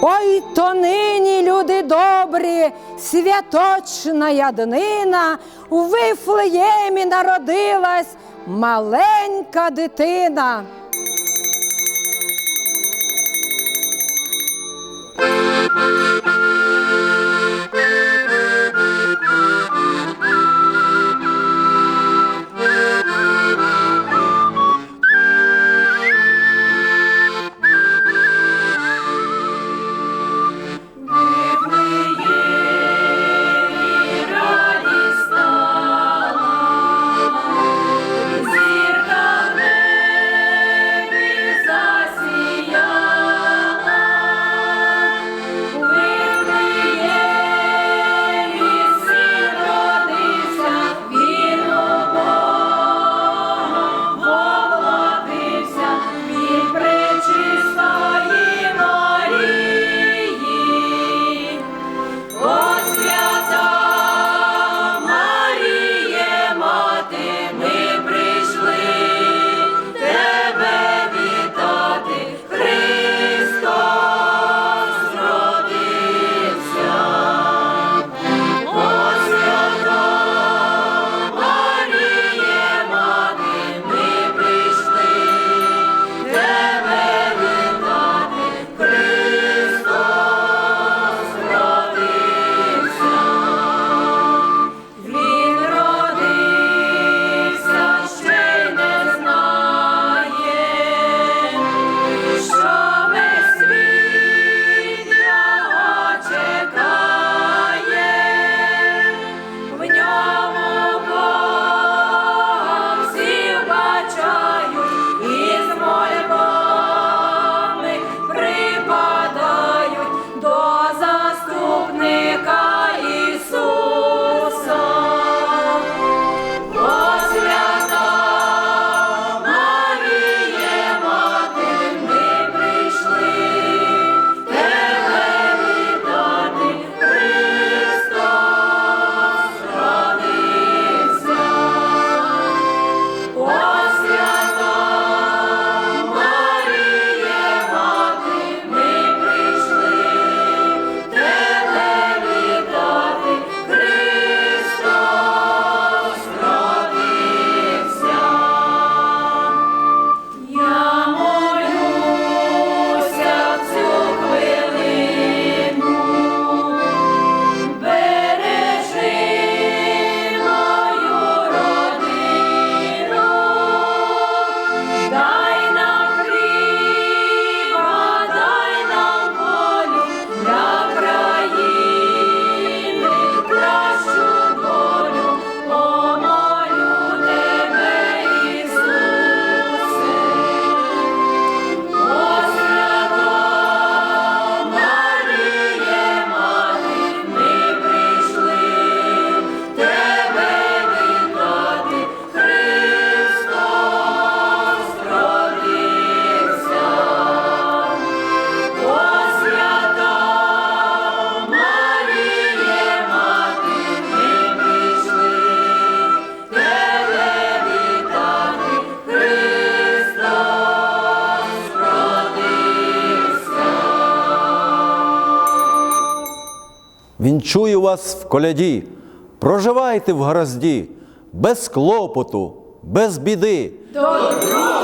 Ой, то нині, люди добрі, святочна яднина, у Вифлеємі народилась маленька дитина. Він Вінчую вас в коляді, проживайте в грозді, без клопоту, без біди. Добро!